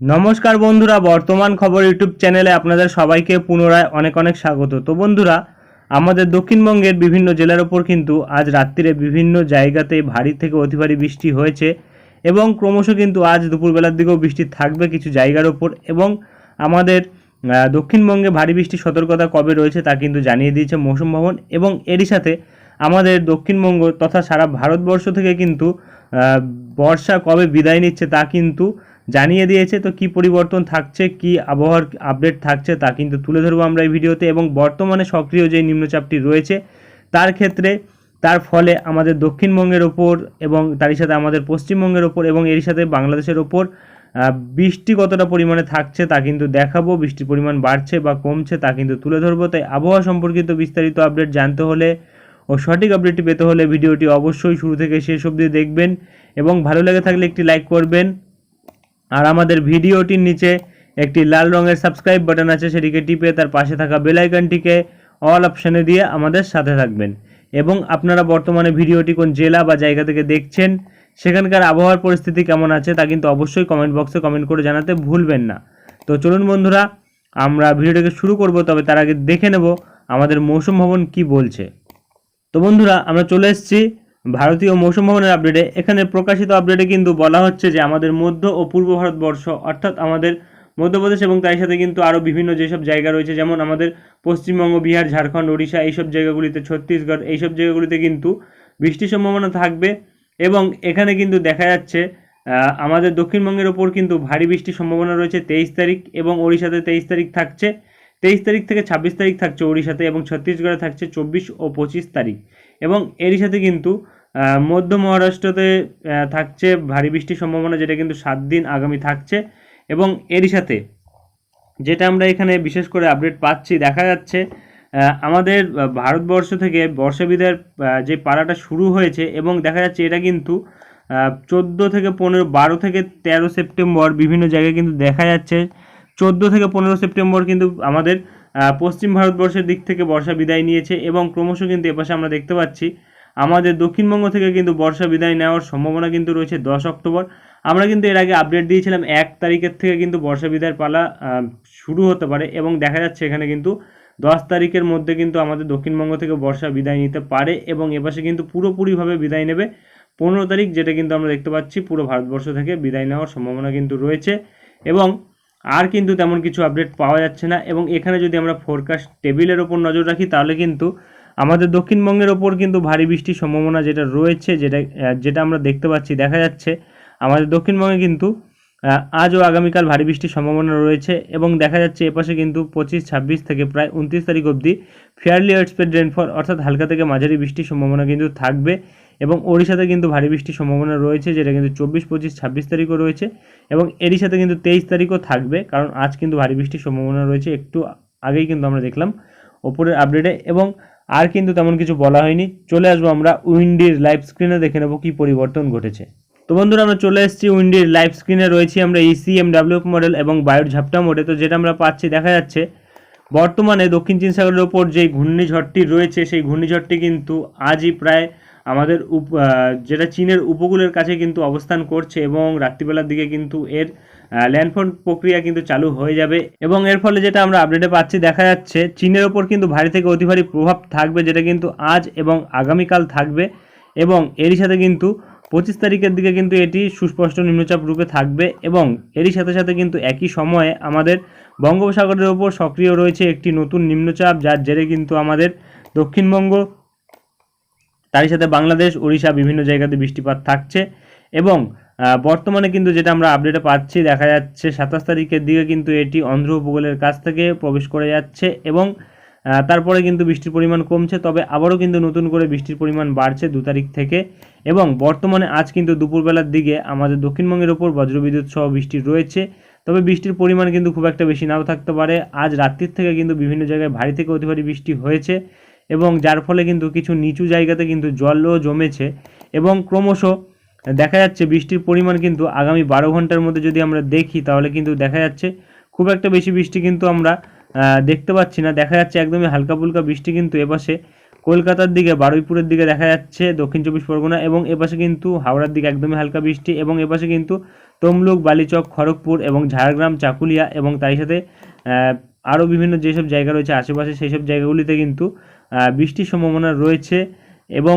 নমস্কার বন্ধুরা, বর্তমান খবর ইউটিউব চ্যানেলে আপনাদের সবাইকে পুনরায় অনেক অনেক স্বাগত। তো বন্ধুরা, আমাদের দক্ষিণবঙ্গের বিভিন্ন জেলার ওপর কিন্তু আজ রাত্রিরে বিভিন্ন জায়গাতে ভারী থেকে অতি ভারী বৃষ্টি হয়েছে এবং ক্রমশ কিন্তু আজ দুপুরবেলার দিকেও বৃষ্টি থাকবে কিছু জায়গার ওপর এবং আমাদের দক্ষিণবঙ্গে ভারী বৃষ্টির সতর্কতা কবে রয়েছে তা কিন্তু জানিয়ে দিয়েছে মৌসুম ভবন এবং এরই সাথে আমাদের দক্ষিণবঙ্গ তথা সারা ভারতবর্ষ থেকে কিন্তু বর্ষা কবে বিদায় নিচ্ছে তা কিন্তু জানিয়ে দিয়েছে তো কি পরিবর্তন থাকছে, কি আবহাওয়ার আপডেট থাকছে তা কিন্তু তুলে ধরবো আমরা এই ভিডিওতে এবং বর্তমানে সক্রিয় যে নিম্নচাপটি রয়েছে তার ক্ষেত্রে তার ফলে আমাদের দক্ষিণবঙ্গের ওপর এবং তারই সাথে আমাদের পশ্চিমবঙ্গের ওপর এবং এর সাথে বাংলাদেশের ওপর বৃষ্টি কতটা পরিমাণে থাকছে তা কিন্তু দেখাবো, বৃষ্টির পরিমাণ বাড়ছে বা কমছে তা কিন্তু তুলে ধরবো। তাই আবহাওয়া সম্পর্কিত বিস্তারিত আপডেট জানতে হলে ও সঠিক আপডেটটি পেতে হলে ভিডিওটি অবশ্যই শুরু থেকে শেষ অবধি দেখবেন এবং ভালো লেগে থাকলে একটি লাইক করবেন। আর আমাদের ভিডিওটির নিচে একটি লাল রঙের সাবস্ক্রাইব বাটন আছে, সেটিকে টিপে তার পাশে থাকা বেল আইকনটিকে অল অপশানে দিয়ে আমাদের সাথে থাকবেন। এবং আপনারা বর্তমানে ভিডিওটি কোন জেলা বা জায়গা থেকে দেখছেন, সেখানকার আবহাওয়ার পরিস্থিতি কেমন আছে তা কিন্তু অবশ্যই কমেন্ট বক্সে কমেন্ট করে জানাতে ভুলবেন না। তো চলুন বন্ধুরা, আমরা ভিডিওটাকে শুরু করব, তবে তার আগে দেখে নেব আমাদের মৌসুম ভবন কি বলছে। তো বন্ধুরা, আমরা চলে এসেছি ভারতীয় মৌসুম ভবনের আপডেটে এখানে প্রকাশিত আপডেটে কিন্তু বলা হচ্ছে যে আমাদের মধ্য ও পূর্ব ভারতবর্ষ, অর্থাৎ আমাদের মধ্যপ্রদেশ এবং তার সাথে কিন্তু আরও বিভিন্ন যেসব জায়গা রয়েছে, যেমন আমাদের পশ্চিমবঙ্গ, বিহার, ঝাড়খণ্ড, ওড়িশা, এইসব জায়গাগুলিতে, ছত্তিশগড়, এইসব জায়গাগুলিতে কিন্তু বৃষ্টির সম্ভাবনা থাকবে এবং এখানে কিন্তু দেখা যাচ্ছে আমাদের দক্ষিণবঙ্গের ওপর কিন্তু ভারী বৃষ্টির সম্ভাবনা রয়েছে তেইশ তারিখ এবং ওড়িশাতে তেইশ তারিখ থাকছে, তেইশ তারিখ থেকে ছাব্বিশ তারিখ থাকছে ওড়িশাতে এবং ছত্তিশগড়ে থাকছে চব্বিশ ও পঁচিশ তারিখ। এবং এরই সাথে কিন্তু মধ্য মহারাষ্ট্রতে থাকছে ভারী বৃষ্টির সম্ভাবনা যেটা কিন্তু সাত দিন আগামী থাকছে। এবং এরই সাথে যেটা আমরা এখানে বিশেষ করে আপডেট পাচ্ছি দেখা যাচ্ছে আমাদের ভারতবর্ষ থেকে বর্ষা বিদায়ের আহ, যে পাড়াটা শুরু হয়েছে এবং দেখা যাচ্ছে এটা কিন্তু চোদ্দ থেকে পনেরো বারো থেকে তেরো সেপ্টেম্বর বিভিন্ন জায়গায় কিন্তু দেখা যাচ্ছে। চোদ্দ থেকে পনেরো সেপ্টেম্বর কিন্তু আমাদের পশ্চিম ভারতবর্ষের দিক থেকে বর্ষা বিদায় নিয়েছে এবং ক্রমশ কিন্তু এপাশে আমরা দেখতে পাচ্ছি, আমাদের দক্ষিণবঙ্গ থেকে কিন্তু বর্ষা বিদায় নেওয়ার সম্ভাবনা কিন্তু রয়েছে দশ অক্টোবর। আমরা কিন্তু এর আগে আপডেট দিয়েছিলাম এক তারিখের থেকে কিন্তু বর্ষা বিদায়ের পালা শুরু হতে পারে এবং দেখা যাচ্ছে এখানে কিন্তু দশ তারিখের মধ্যে কিন্তু আমাদের দক্ষিণবঙ্গ থেকে বর্ষা বিদায় নিতে পারে এবং এপাশে কিন্তু পুরোপুরিভাবে বিদায় নেবে। পনেরো তারিখ যেটা কিন্তু আমরা দেখতে পাচ্ছি পুরো ভারতবর্ষ থেকে বিদায় নেওয়ার সম্ভাবনা কিন্তু রয়েছে এবং আর কিন্তু তেমন কিছু আপডেট পাওয়া যাচ্ছে না এবং এখানে যদি আমরা ফোরকাস্ট টেবিলের ওপর নজর রাখি, তাহলে কিন্তু আমাদের দক্ষিণবঙ্গের ওপর কিন্তু ভারী বৃষ্টির সম্ভাবনা যেটা রয়েছে, যেটা যেটা আমরা দেখতে পাচ্ছি, দেখা যাচ্ছে আমাদের দক্ষিণবঙ্গে কিন্তু আজ ও আগামীকাল ভারী বৃষ্টির সম্ভাবনা রয়েছে এবং দেখা যাচ্ছে এপাশে কিন্তু পঁচিশ, ছাব্বিশ থেকে প্রায় উনত্রিশ তারিখ অবধি ফেয়ারলি এক্সপেক্ট রেনফল অর্থাৎ হালকা থেকে মাঝারি বৃষ্টির সম্ভাবনা কিন্তু থাকবে। এবং ওড়িশাতে কিন্তু ভারী বৃষ্টির সম্ভাবনা রয়েছে, যেটা কিন্তু চব্বিশ, পঁচিশ, ছাব্বিশ তারিখও রয়েছে এবং এরই সাথে কিন্তু তেইশ তারিখও থাকবে, কারণ আজ কিন্তু ভারী বৃষ্টির সম্ভাবনা রয়েছে, একটু আগেই কিন্তু আমরা দেখলাম ওপরের আপডেটে এবং আর কিন্তু তেমন কিছু বলা হয়নি। চলে আসব আমরা উইন্ডির লাইভ স্ক্রিনে, দেখে নেব কী পরিবর্তন ঘটেছে। তো বন্ধুরা, আমরা চলে এসেছি উইন্ডির লাইভ স্ক্রিনে, রয়েছি আমরা E EC M W model এবং বায়োর ঝাপটা মোডে। তো যেটা আমরা পাচ্ছি, দেখা যাচ্ছে বর্তমানে দক্ষিণ চীন সাগরের ওপর যে ঘূর্ণিঝড়টি রয়েছে, সেই ঘূর্ণিঝড়টি কিন্তু আজই প্রায় আমাদের উপ যেটা চীনের উপকূলের কাছে কিন্তু অবস্থান করছে এবং রাত্রিবেলার দিকে কিন্তু এর ল্যান্ডফোন প্রক্রিয়া কিন্তু চালু হয়ে যাবে। এবং এর ফলে যেটা আমরা আপডেটে পাচ্ছি, দেখা যাচ্ছে চীনের ওপর কিন্তু ভারী থেকে অতি ভারী প্রভাব থাকবে, যেটা কিন্তু আজ এবং আগামীকাল থাকবে। এবং এরই সাথে কিন্তু পঁচিশ তারিখের দিকে কিন্তু এটি সুস্পষ্ট নিম্নচাপ রূপে থাকবে এবং এরই সাথে সাথে কিন্তু একই সময়ে আমাদের বঙ্গোপসাগরের ওপর সক্রিয় রয়েছে একটি নতুন নিম্নচাপ, যার জেরে কিন্তু আমাদের দক্ষিণবঙ্গ তারই সাথে বাংলাদেশ, ওড়িশা বিভিন্ন জায়গাতে বৃষ্টিপাত থাকছে এবং বর্তমানে কিন্তু যেটা আমরা আপডেটে পাচ্ছি, দেখা যাচ্ছে সাতাশ তারিখের দিকে কিন্তু এটি অন্ধ্র উপকূলের কাছ থেকে প্রবেশ করে যাচ্ছে এবং তারপরে কিন্তু বৃষ্টির পরিমাণ কমছে, তবে আবারও কিন্তু নতুন করে বৃষ্টির পরিমাণ বাড়ছে দু তারিখ থেকে এবং বর্তমানে আজ কিন্তু দুপুরবেলার দিকে আমাদের দক্ষিণবঙ্গের ওপর বজ্রবিদ্যুৎ সহ বৃষ্টি রয়েছে, তবে বৃষ্টির পরিমাণ কিন্তু খুব একটা বেশি নাও থাকতে পারে। আজ রাত্রির থেকে কিন্তু বিভিন্ন জায়গায় ভারী থেকে অতি ভারী বৃষ্টি হয়েছে এবং যার ফলে কিন্তু কিছু নিচু জায়গাতে কিন্তু জলও জমেছে এবং ক্রমশ দেখা যাচ্ছে বৃষ্টির পরিমাণ কিন্তু আগামী বারো ঘণ্টার মধ্যে যদি আমরা দেখি, তাহলে কিন্তু দেখা যাচ্ছে খুব একটা বেশি বৃষ্টি কিন্তু আমরা দেখতে পাচ্ছি না। দেখা যাচ্ছে একদমই হালকা ফুলকা বৃষ্টি কিন্তু এপাশে কলকাতার দিকে, বারুইপুরের দিকে দেখা যাচ্ছে, দক্ষিণ চব্বিশ পরগনা এবং এপাশে কিন্তু হাওড়ার দিকে একদমই হালকা বৃষ্টি এবং এপাশে কিন্তু তমলুক, বালিচক, খড়গপুর এবং ঝাড়গ্রাম, চাকুলিয়া এবং তাই সাথে আরও বিভিন্ন যেসব জায়গা রয়েছে, আশেপাশে সেই সব জায়গাগুলিতে কিন্তু বৃষ্টির সম্ভাবনা রয়েছে এবং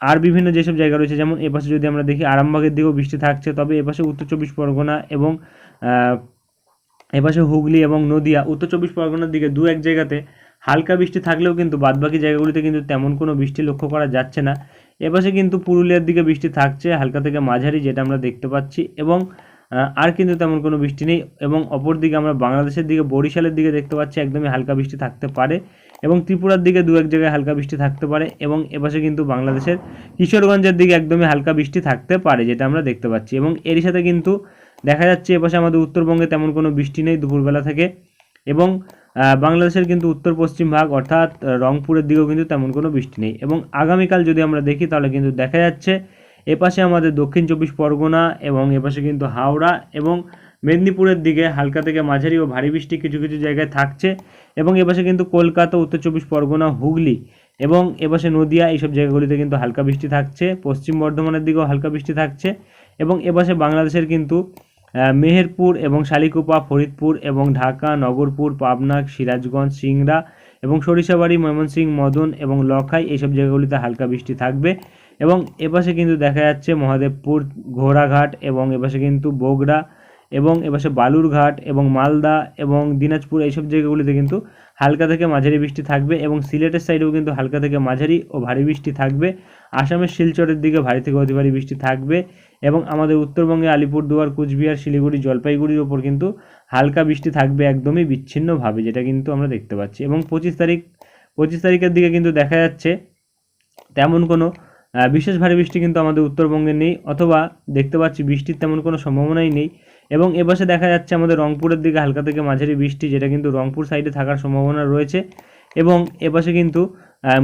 আর বিভিন্ন যেসব জায়গা রয়েছে, যেমন এপাশে যদি আমরা দেখি আরামবাগের দিকেও বৃষ্টি থাকছে, তবে এপাশে উত্তর চব্বিশ পরগনা এবং এপাশে হুগলি এবং নদিয়া, উত্তর চব্বিশ পরগনার দিকে দু এক জায়গাতে হালকা বৃষ্টি থাকলেও কিন্তু বাদবাকি জায়গাগুলিতে কিন্তু তেমন কোনো বৃষ্টি লক্ষ্য করা যাচ্ছে না। এপাশে কিন্তু পুরুলিয়ার দিকে বৃষ্টি থাকছে, হালকা থেকে মাঝারি যেটা আমরা দেখতে পাচ্ছি এবং আর কিন্তু তেমন কোনো বৃষ্টি নেই এবং অপর দিকে আমরা বাংলাদেশের দিকে, বরিশালের দিকে দেখতে পাচ্ছি একদমই হালকা বৃষ্টি থাকতে পারে। এবং ত্রিপুরার দিকে দু এক জায়গায় হালকা বৃষ্টি থাকতে পারে এবং এপাশে কিন্তু বাংলাদেশের কিশোরগঞ্জের দিকে একদমই হালকা বৃষ্টি থাকতে পারে, যেটা আমরা দেখতে পাচ্ছি। এবং এরই সাথে কিন্তু দেখা যাচ্ছে এপাশে আমাদের উত্তরবঙ্গে তেমন কোনো বৃষ্টি নেই দুপুরবেলা থেকে এবং বাংলাদেশের কিন্তু উত্তর পশ্চিম ভাগ অর্থাৎ রংপুরের দিকেও কিন্তু তেমন কোনো বৃষ্টি নেই। এবং আগামীকাল যদি আমরা দেখি তাহলে কিন্তু দেখা যাচ্ছে এপাশে আমাদের দক্ষিণ চব্বিশ পরগনা এবং এপাশে কিন্তু হাওড়া এবং মেদিনীপুরের দিকে হালকা থেকে মাঝারি ও ভারী বৃষ্টি কিছু কিছু জায়গায় থাকছে এবং এপাশে কিন্তু কলকাতা, উত্তর চব্বিশ পরগনা, হুগলি এবং এপাশে নদিয়া এইসব জায়গাগুলিতে কিন্তু হালকা বৃষ্টি থাকছে। পশ্চিম বর্ধমানের দিকেও হালকা বৃষ্টি থাকছে এবং এপাশে বাংলাদেশের কিন্তু মেহেরপুর এবং শালিকুপা, ফরিদপুর এবং ঢাকা, নগরপুর, পাবনা, সিরাজগঞ্জ, সিংড়া এবং সরিষাবাড়ি ময়মনসিংহ মদন এবং লখাই এইসব জায়গাগুলিতে হালকা বৃষ্টি থাকবে এবং এপাশে কিন্তু দেখা যাচ্ছে মহাদেবপুর, ঘোড়াঘাট এবং এপাশে কিন্তু বগুড়া এবং এপাশে বালুরঘাট এবং মালদা এবং দিনাজপুর এইসব জায়গাগুলিতে কিন্তু হালকা থেকে মাঝারি বৃষ্টি থাকবে এবং সিলেটের সাইডেও কিন্তু হালকা থেকে মাঝারি ও ভারী বৃষ্টি থাকবে। আসামের শিলচরের দিকে ভারী থেকে অতি ভারী বৃষ্টি থাকবে এবং আমাদের উত্তরবঙ্গে আলিপুরদুয়ার, কুচবিহার, শিলিগুড়ি, জলপাইগুড়ির ওপর কিন্তু হালকা বৃষ্টি থাকবে একদমই বিচ্ছিন্নভাবে, যেটা কিন্তু আমরা দেখতে পাচ্ছি। এবং পঁচিশ তারিখ, পঁচিশ তারিখের দিকে কিন্তু দেখা যাচ্ছে তেমন কোনো বিশেষ ভারী বৃষ্টি কিন্তু আমাদের উত্তরবঙ্গে নেই অথবা দেখতে পাচ্ছি বৃষ্টির তেমন কোনো সম্ভাবনাই নেই। এবং এপাশে দেখা যাচ্ছে আমাদের রংপুরের দিকে হালকা থেকে মাঝারি বৃষ্টি, যেটা কিন্তু রংপুর সাইডে থাকার সম্ভাবনা রয়েছে। এবং এপাশে কিন্তু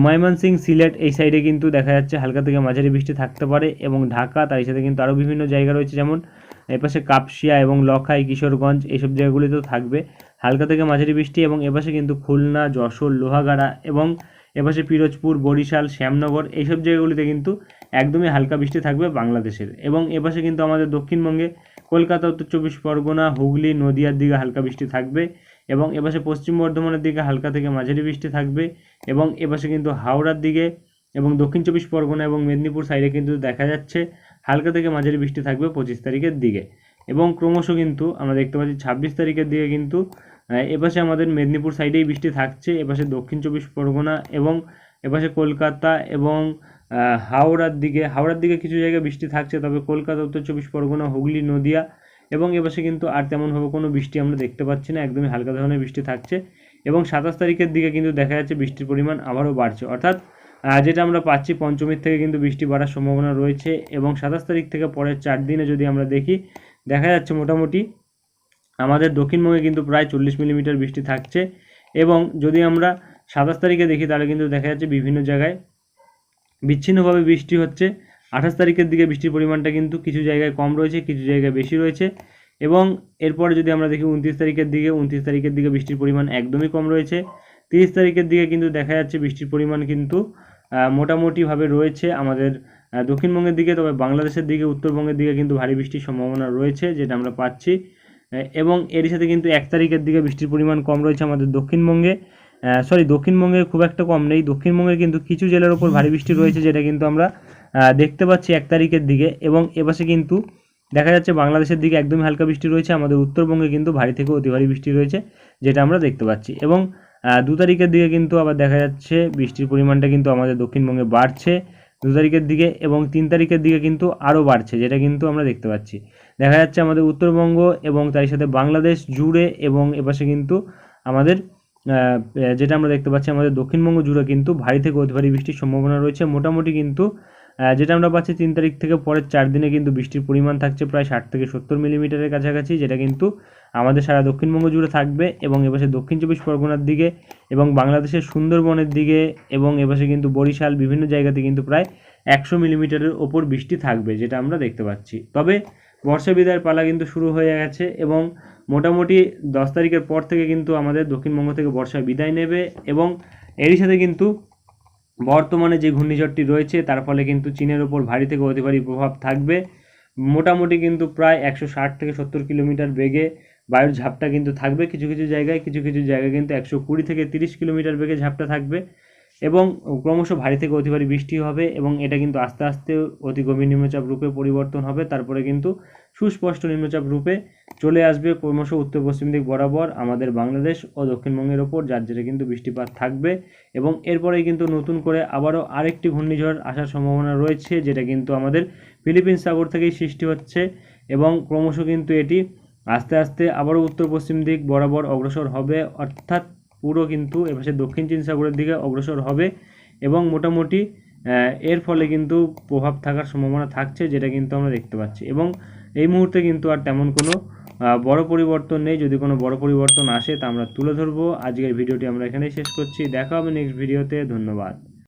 ময়মনসিং সিলেট এই সাইডে কিন্তু দেখা যাচ্ছে হালকা থেকে মাঝারি বৃষ্টি থাকতে পারে এবং ঢাকা, তার সাথে কিন্তু আরও বিভিন্ন জায়গা রয়েছে, যেমন এপাশে কাপসিয়া এবং লখাই, কিশোরগঞ্জ এইসব জায়গাগুলিতেও থাকবে। হালকা থেকে মাঝারি বৃষ্টি এবং এপাশে কিন্তু খুলনা, যশোর, লোহাগাড়া এবং এপাশে পিরোজপুর, বরিশাল, শ্যামনগর, এইসব জায়গাগুলিতে কিন্তু একদমই হালকা বৃষ্টি থাকবে বাংলাদেশের। এবং এপাশে কিন্তু আমাদের দক্ষিণবঙ্গে কলকাতা, উত্তর চব্বিশ পরগনা, হুগলি, নদিয়ার দিকে হালকা বৃষ্টি থাকবে এবং এপাশে পশ্চিম বর্ধমানের দিকে হালকা থেকে মাঝারি বৃষ্টি থাকবে এবং এপাশে কিন্তু হাওড়ার দিকে এবং দক্ষিণ চব্বিশ পরগনা এবং মেদিনীপুর সাইডে কিন্তু দেখা যাচ্ছে হালকা থেকে মাঝারি বৃষ্টি থাকবে পঁচিশ তারিখের দিকে। এবং ক্রমশ কিন্তু আমরা দেখতে পাচ্ছি ছাব্বিশ তারিখের দিকে কিন্তু এপাশে আমাদের মেদিনীপুর সাইডেই বৃষ্টি থাকছে এপাশে দক্ষিণ চব্বিশ পরগনা এবং এপাশে কলকাতা এবং হাওড়ার দিকে হাওড়ার দিকে কিছু জায়গায় বৃষ্টি থাকছে, তবে কলকাতা, উত্তর চব্বিশ পরগনা, হুগলি, নদিয়া এবং এপাশে কিন্তু আর তেমনভাবে কোনো বৃষ্টি আমরা দেখতে পাচ্ছি না, একদমই হালকা ধরনের বৃষ্টি থাকছে এবং সাতাশ তারিখের দিকে কিন্তু দেখা যাচ্ছে বৃষ্টির পরিমাণ আবারও বাড়ছে। অর্থাৎ যেটা আমরা পাচ্ছি, পঞ্চমীর থেকে কিন্তু বৃষ্টি বাড়ার সম্ভাবনা রয়েছে এবং সাতাশ তারিখ থেকে পরের চার দিনে যদি আমরা দেখি, দেখা যাচ্ছে মোটামুটি আমাদের দক্ষিণবঙ্গে কিন্তু প্রায় চল্লিশ মিলিমিটার বৃষ্টি থাকছে এবং যদি আমরা সাতাশ তারিখে দেখি, তাহলে কিন্তু দেখা যাচ্ছে বিভিন্ন জায়গায় বিচ্ছিন্নভাবে বৃষ্টি হচ্ছে। আঠাশ তারিখের দিকে বৃষ্টির পরিমাণটা কিন্তু কিছু জায়গায় কম রয়েছে, কিছু জায়গায় বেশি রয়েছে এবং এরপরে যদি আমরা দেখি উনত্রিশ তারিখের দিকে, উনত্রিশ তারিখের দিকে বৃষ্টির পরিমাণ একদমই কম রয়েছে। তিরিশ তারিখের দিকে কিন্তু দেখা যাচ্ছে বৃষ্টির পরিমাণ কিন্তু মোটামুটিভাবে রয়েছে আমাদের দক্ষিণবঙ্গের দিকে, তবে বাংলাদেশের দিকে, উত্তরবঙ্গের দিকে কিন্তু ভারী বৃষ্টির সম্ভাবনা রয়েছে, যেটা আমরা পাচ্ছি। এবং এর সাথে কিন্তু এক তারিখের দিকে বৃষ্টির পরিমাণ কম রয়েছে আমাদের দক্ষিণবঙ্গে। সরি দক্ষিণবঙ্গে খুব একটা কম নেই। দক্ষিণবঙ্গে কিন্তু কিছু জেলার ওপর ভারী বৃষ্টি রয়েছে, যেটা কিন্তু আমরা দেখতে পাচ্ছি এক তারিখের দিকে। এবং এপাশে কিন্তু দেখা যাচ্ছে বাংলাদেশের দিকে একদমই হালকা বৃষ্টি রয়েছে। আমাদের উত্তরবঙ্গে কিন্তু ভারী থেকে অতি ভারী বৃষ্টি রয়েছে, যেটা আমরা দেখতে পাচ্ছি। এবং দু তারিখের দিকে কিন্তু আবার দেখা যাচ্ছে বৃষ্টির পরিমাণটা কিন্তু আমাদের দক্ষিণবঙ্গে বাড়ছে দু তারিখের দিকে। এবং তিন তারিখের দিকে কিন্তু আরও বাড়ছে, যেটা কিন্তু আমরা দেখতে পাচ্ছি। দেখা যাচ্ছে আমাদের উত্তরবঙ্গ এবং তার সাথে বাংলাদেশ জুড়ে এবং এপাশে কিন্তু আমাদের যেটা আমরা দেখতে পাচ্ছি আমাদের দক্ষিণবঙ্গ জুড়ে কিন্তু ভারী থেকে অতি ভারী বৃষ্টির সম্ভাবনা রয়েছে। মোটামুটি কিন্তু যেটা আমরা পাচ্ছি তিন তারিখ থেকে পরের চার দিনে কিন্তু বৃষ্টির পরিমাণ থাকছে প্রায় ষাট থেকে সত্তর মিলিমিটারের কাছাকাছি, যেটা কিন্তু আমাদের সারা দক্ষিণবঙ্গ জুড়ে থাকবে এবং এপাশে দক্ষিণ চব্বিশ পরগনার দিকে এবং বাংলাদেশের সুন্দরবনের দিকে এবং এপাশে কিন্তু বরিশাল বিভিন্ন জায়গাতে কিন্তু প্রায় একশো মিলিমিটারের ওপর বৃষ্টি থাকবে, যেটা আমরা দেখতে পাচ্ছি। তবে বর্ষা বিদায়ের পালা কিন্তু শুরু হয়ে গেছে এবং মোটামুটি দশ তারিখের পর থেকে কিন্তু আমাদের দক্ষিণবঙ্গ থেকে বর্ষা বিদায় নেবে এবং এরই সাথে কিন্তু বর্তমানে যে ঘূর্ণিঝড়টি রয়েছে, তার ফলে কিন্তু চীনের ওপর ভারী থেকে অতি ভারী প্রভাব থাকবে। মোটামুটি কিন্তু প্রায় একশো ষাট থেকে সত্তর কিলোমিটার বেগে বায়ুর ঝাপটা কিন্তু থাকবে। কিছু কিছু জায়গায়, কিছু কিছু জায়গায় কিন্তু একশো কুড়ি থেকে তিরিশ কিলোমিটার বেগে ঝাপটা থাকবে। এবং ক্রমশ ভারী থেকে অতি ভারী বৃষ্টি হবে এবং এটা কিন্তু আস্তে আস্তে অতি গভীর নিম্নচাপ রূপে পরিবর্তন হবে। তারপরে কিন্তু সুস্পষ্ট নিম্নচাপ রূপে চলে আসবে ক্রমশ উত্তর পশ্চিম দিক বরাবর আমাদের বাংলাদেশ ও দক্ষিণবঙ্গের ওপর, যার জেরে কিন্তু বৃষ্টিপাত থাকবে এবং এরপরেই কিন্তু নতুন করে আবারও আরেকটি ঘূর্ণিঝড় আসার সম্ভাবনা রয়েছে, যেটা কিন্তু আমাদের ফিলিপিন্স সাগর থেকেই সৃষ্টি হচ্ছে এবং ক্রমশ কিন্তু এটি আস্তে আস্তে আবারও উত্তর পশ্চিম দিক বরাবর অগ্রসর হবে। অর্থাৎ পুরো কিন্তু এপাশে দক্ষিণ চীন সাগরের দিকে অগ্রসর হবে এবং মোটামুটি এর ফলে কিন্তু প্রভাব থাকার সম্ভাবনা থাকছে যেটা কিন্তু আমরা দেখতে পাচ্ছি। এবং এই মুহূর্তে কিন্তু আর তেমন কোনো বড় পরিবর্তন নেই। যদি কোনো বড় পরিবর্তন আসে তা আমরা তুলে ধরবো। আজকের ভিডিওটি আমরা এখানেই শেষ করছি। দেখা হবে নেক্সট ভিডিওতে ধন্যবাদ।